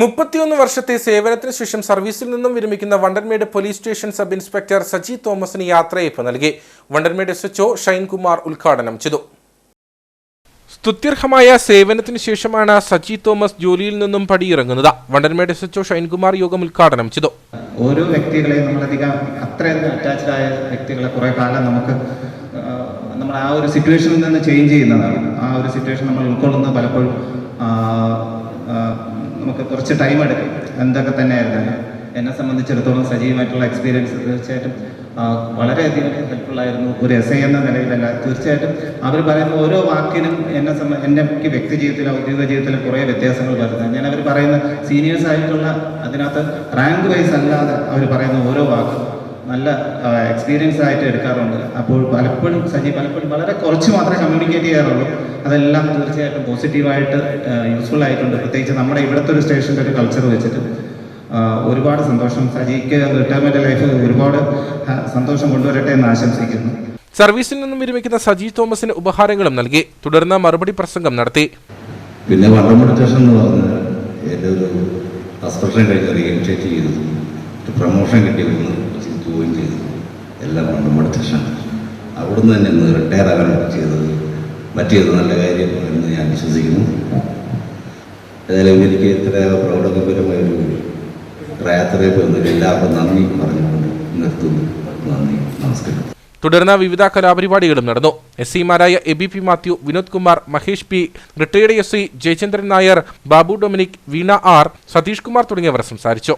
മുപ്പത്തിയൊന്ന് വർഷത്തെ സേവനത്തിന് ശേഷം സർവീസിൽ നിന്നും വിരമിക്കുന്ന Vandanmedu police station sub inspector Saji തോമസിന് യാത്രയയപ്പ് നൽകി. വണ്ടൻമേട് എസ് എച്ച്ഒ ഷൈൻകുമാർ ഉദ്ഘാടനം ചെയ്തു. സ്തുത്യർഹമായ സേവനത്തിന് ശേഷമാണ് സജി തോമസ് ജോലിയിൽ നിന്നും പടിയിറങ്ങുന്നത്. വണ്ടൻമേട് എസ് എച്ച്ഒ ഷൈൻകുമാർ യോഗം ഉദ്ഘാടനം ചെയ്തു. ഓരോ വ്യക്തികളെയും നമ്മളധികം അത്രയധികം അറ്റാച്ച്ഡ് ആയ വ്യക്തികളെ കുറേ കാലം നമുക്ക് നമ്മൾ ആ ഒരു സിറ്റുവേഷനിൽ നിന്ന് ചേഞ്ച് ചെയ്യുന്നതാണ്. ആ ഒരു സിറ്റുവേഷൻ നമ്മൾ ഉൾക്കൊള്ളുന്നത് പലപ്പോഴും നമുക്ക് കുറച്ച് ടൈം എടുക്കും. എന്തൊക്കെ തന്നെ ആയിരുന്നാലും എന്നെ സംബന്ധിച്ചിടത്തോളം സജീവമായിട്ടുള്ള എക്സ്പീരിയൻസ് തീർച്ചയായിട്ടും വളരെയധികം ഹെൽപ്ഫുൾ ആയിരുന്നു. ഒരു എസ് ഐ എന്ന നിലയിലല്ല. തീർച്ചയായിട്ടും അവർ പറയുന്ന ഓരോ വാക്കിനും എന്നെ സംബ എനിക്ക് വ്യക്തി ജീവിതത്തിൽ ഔദ്യോഗിക ജീവിതത്തിൽ കുറേ വ്യത്യാസങ്ങൾ വരുന്നത് ഞാൻ അവർ പറയുന്ന സീനിയേഴ്സ് ആയിട്ടുള്ള അതിനകത്ത് റാങ്ക് വൈസ് അല്ലാതെ അവർ പറയുന്ന ഓരോ വാക്കും നല്ല എക്സ്പീരിയൻസ് ആയിട്ട് എടുക്കാറുണ്ട്. അപ്പോൾ പലപ്പോഴും സജി പലപ്പോഴും വളരെ കുറച്ച് മാത്രമേ കമ്മ്യൂണിക്കേറ്റ് ചെയ്യാറുള്ളൂ. അതെല്ലാം തീർച്ചയായിട്ടും പോസിറ്റീവായിട്ട് യൂസ്ഫുൾ ആയിട്ടുണ്ട്. പ്രത്യേകിച്ച് നമ്മുടെ ഇവിടുത്തെ ഒരു സ്റ്റേഷന്റെ ഒരു കൾച്ചർ വെച്ചിട്ട്. ഒരുപാട് സന്തോഷം. സജിക്ക് റിട്ടയർമെന്റ് ലൈഫ് ഒരുപാട് സന്തോഷം കൊണ്ടുവരട്ടെ എന്ന് ആശംസിക്കുന്നു. സർവീസിൽ നിന്നും വിരമിക്കുന്ന സജി തോമസിന് ഉപഹാരങ്ങളും നൽകി. തുടർന്ന് മറുപടി പ്രസംഗം നടത്തി. പിന്നെ വണ്ടമ്പടി സ്റ്റേഷൻ എന്ന് പറഞ്ഞാൽ എന്റെ ഒരു സസ്പെൻഷൻ കഴിഞ്ഞ് റീഇനിഷ്യേറ്റ് ചെയ്തു. പ്രൊമോഷൻ കിട്ടി ജോയിൻ ചെയ്തു. എല്ലാം കൊണ്ടും സ്റ്റേഷൻ അവിടുന്ന് തന്നെ ഒന്ന് റിട്ടയർ ആകാൻ ചെയ്തത്. പറ്റിയത് നല്ല കാര്യം എന്ന് ഞാൻ വിശ്വസിക്കുന്നു. ഏതായാലും എനിക്ക് ഇത്ര പ്രൗഢഗംഭീരമായൊരു യാത്രയെ പോകുന്നതിൽ എല്ലാവർക്കും നന്ദി പറഞ്ഞുകൊണ്ട് നിർത്തുന്നു. നന്ദി. നമസ്കാരം. തുടർന്ന് വിവിധ കലാപരിപാടികളും നടന്നു. S സിമാരായ A B P Mathew Vinod Kumar Mahesh P retired S C Jayachandran Nair Babu Dominic Veena R Satheesh Kumar തുടങ്ങിയവർ സംസാരിച്ചു.